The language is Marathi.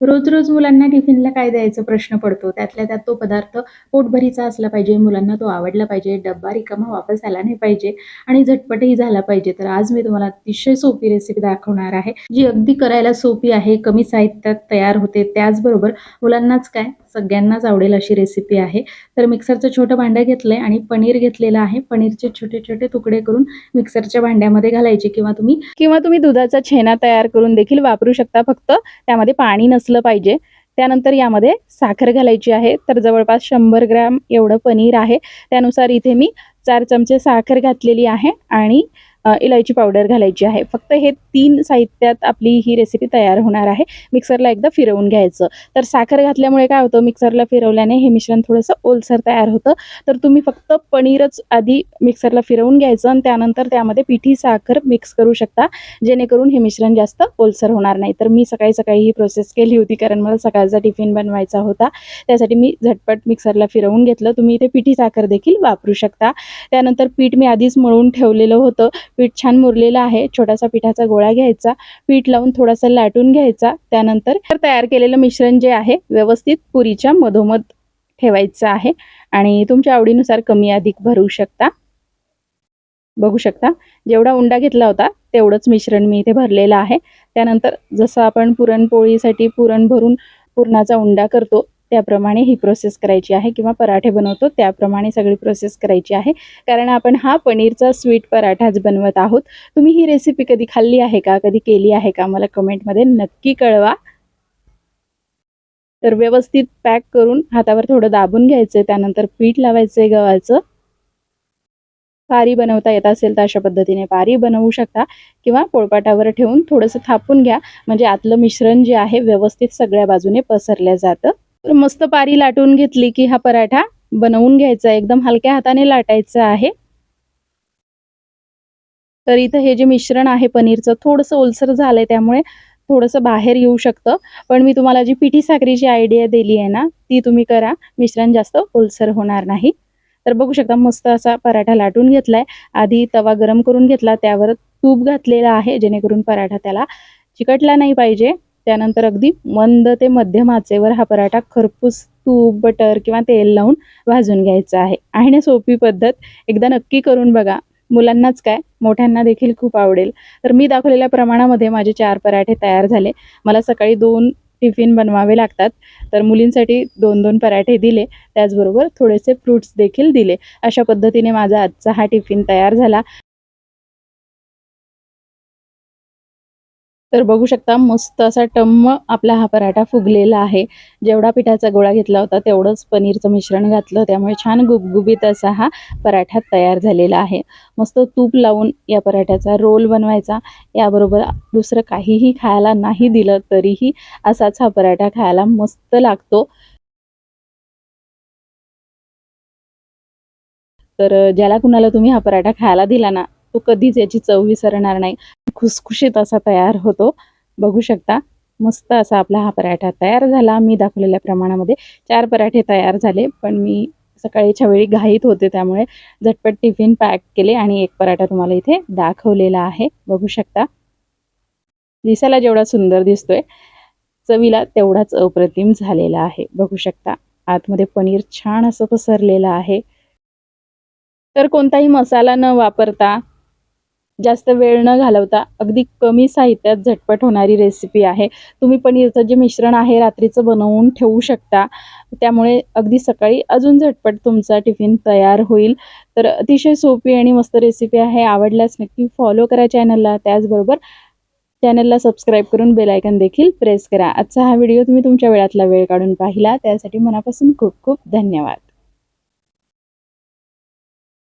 रोज रोज मुलांना टिफिनला काय द्यायचा प्रश्न पडतो? त्यातल्या त्यात तो पदार्थ पोटभरीचा असला पाहिजे मुलांना तो आवडला पाहिजे डब्बा रिकामा वापस आला नाही पाहिजे आणि झटपटही झाला पाहिजे. तर आज मी तुम्हाला अतिशय सोपी रेसिपी दाखवणार आहे. जी अगदी करायला सोपी आहे कमी साहित्यात तयार होते त्याचबरोबर मुलांनाच काय? सगळ्यांनाच आवडेल अशी रेसिपी आहे. तर मिक्सरचं छोटं भांडं घेतलंय आणि पनीर घेतलेलं आहे. पनीरचे छोटे छोटे तुकडे करून मिक्सरच्या भांड्यामध्ये घालायचे किंवा तुम्ही किंवा तुम्ही दुधाचा छेना तयार करून देखील वापरू शकता. फक्त त्यामध्ये पाणी नसलं पाहिजे. त्यानंतर यामध्ये साखर घालायची आहे. तर जवळपास शंभर ग्रॅम एवढं पनीर आहे. त्यानुसार इथे मी चार चमचे साखर घातलेली आहे आणि इलायची पावडर घालायची आहे. फक्त हे तीन साहित्यात आपली ही रेसिपी तयार होणार आहे. मिक्सरला एकदा फिरवून घ्यायचं. तर साखर घातल्यामुळे काय होतं? मिक्सरला फिरवल्याने हे मिश्रण थोडंसं ओलसर तयार होतं. तर तुम्ही फक्त पनीरच आधी मिक्सरला फिरवून घ्यायचं आणि त्यानंतर त्यामध्ये पिठी साखर मिक्स करू शकता. जेणेकरून हे मिश्रण जास्त ओलसर होणार नाही. तर मी सकाळी सकाळी ही प्रोसेस केली होती कारण मला सकाळचा टिफिन बनवायचा होता. त्यासाठी मी झटपट मिक्सरला फिरवून घेतलं. तुम्ही इथे पिठी साखर देखील वापरू शकता. त्यानंतर पीठ मी आधीच मळून ठेवलेलं होतं. पीठ छान मुरलेलं आहे. छोटासा पिठाचा गोळा घ्यायचा. पीठ लावून थोडासा लाटून घ्यायचा. त्यानंतर तयार केलेलं मिश्रण जे आहे व्यवस्थित पुरीच्या मधोमध ठेवायचं आहे. आणि तुमच्या आवडीनुसार कमी अधिक भरू शकता. बघू शकता. जेवढा उंडा घेतला होता तेवढंच मिश्रण मी इथे भरलेलं आहे. त्यानंतर जसं आपण पुरणपोळीसाठी पुरण भरून पुरणाचा उंडा करतो त्याप्रमाणे ही प्रोसेस करायची आहे किंवा पराठे बनवतो त्याप्रमाणे सगळी प्रोसेस करायची आहे. कारण आपण हा पनीरचा स्वीट पराठाच बनवत आहोत. तुम्ही ही रेसिपी कधी खाल्ली आहे का? कधी केली आहे का? मला कमेंटमध्ये नक्की कळवा. तर व्यवस्थित पॅक करून हातावर थोडं दाबून घ्यायचं त्यानंतर पीठ लावायचं आहे गव्हाचं. पारी बनवता येत असेल तर अशा पद्धतीने पारी बनवू शकता. किंवा पोळपाटावर ठेवून थोडंसं थापून घ्या. म्हणजे आतलं मिश्रण जे आहे व्यवस्थित सगळ्या बाजूने पसरलं जातं. तर मस्त पारी लाटून घेतली की हा पराठा बनवून घ्यायचा एकदम हलक्या हाताने लाटायचा आहे. तर इथं हे जे मिश्रण आहे पनीरचं थोडंसं ओलसर झालंय त्यामुळे थोडंसं बाहेर येऊ शकतं. पण मी तुम्हाला जी पिठी साखरीची आयडिया दिली आहे ना ती तुम्ही करा. मिश्रण जास्त ओलसर होणार नाही. तर बघू शकता मस्त असा पराठा लाटून घेतलाय. आधी तवा गरम करून घेतला त्यावर तूप घातलेला आहे जेणेकरून पराठा त्याला चिकटला नाही पाहिजे. त्यानंतर अगदी मंद ते मध्यम आचेवर हा पराठा खरपूस तूप बटर किंवा तेल लावून भाजून घ्यायचा आहे. आहे ना सोपी पद्धत एकदा नक्की करून बघा. मुलांनाच काय? मोठ्यांना देखील खूप आवडेल. तर मी दाखवलेल्या प्रमाणामध्ये माझे चार पराठे तयार झाले. मला सकाळी दोन टिफिन बनवावे लागतात. तर मुलींसाठी दोन दोन पराठे दिले. त्याचबरोबर थोडेसे फ्रूट्स देखील दिले. अशा पद्धतीने माझा आजचा हा टिफिन तयार झाला. तर बघू शकता मस्त असा टम्म आपला हा पराठा फुगलेला आहे. जेवढा पिठाचा गोळा घेतला होता तेवढंच पनीरचं मिश्रण घातलं त्यामुळे छान गुबगुबीत असा हा पराठा तयार झालेला आहे. मस्त तूप लावून या पराठ्याचा रोल बनवायचा. याबरोबर दुसरं काहीही खायला नाही दिलं तरीही असाच हा पराठा खायला मस्त लागतो. तर ज्याला कुणाला तुम्ही हा पराठा खायला दिला ना तो कधीच याची चव विसरणार नाही. खुसखुशीत असा तयार होतो. बघू शकता मस्त असा आपला हा पराठा तयार झाला. मी दाखवलेल्या प्रमाणामध्ये चार पराठे तयार झाले पण मी सकाळीच्या वेळी घाईत होते त्यामुळे झटपट टिफिन पॅक केले आणि एक पराठा तुम्हाला इथे दाखवलेला आहे. बघू शकता. दिसायला जेवढा सुंदर दिसतोय चवीला तेवढाच अप्रतिम झालेला आहे. बघू शकता आतमध्ये पनीर छान असं पसरलेलं आहे. तर कोणताही मसाला न वापरता जास्त वेळ न घालवता अगदी कमी साहित्यात झटपट होणारी रेसिपी आहे. तुम्ही पनीरचं जे मिश्रण आहे रात्रीचं बनवून ठेवू शकता. त्यामुळे अगदी सकाळी अजून झटपट तुमचा टिफिन तयार होईल. तर अतिशय सोपी आणि मस्त रेसिपी आहे. आवडल्यास नक्की फॉलो करा चॅनलला त्याचबरोबर चॅनलला सबस्क्राईब करून बेलायकन देखील प्रेस करा. आजचा हा व्हिडिओ तुम्ही तुमच्या वेळातला वेळ काढून पाहिला. त्यासाठी मनापासून खूप खूप धन्यवाद.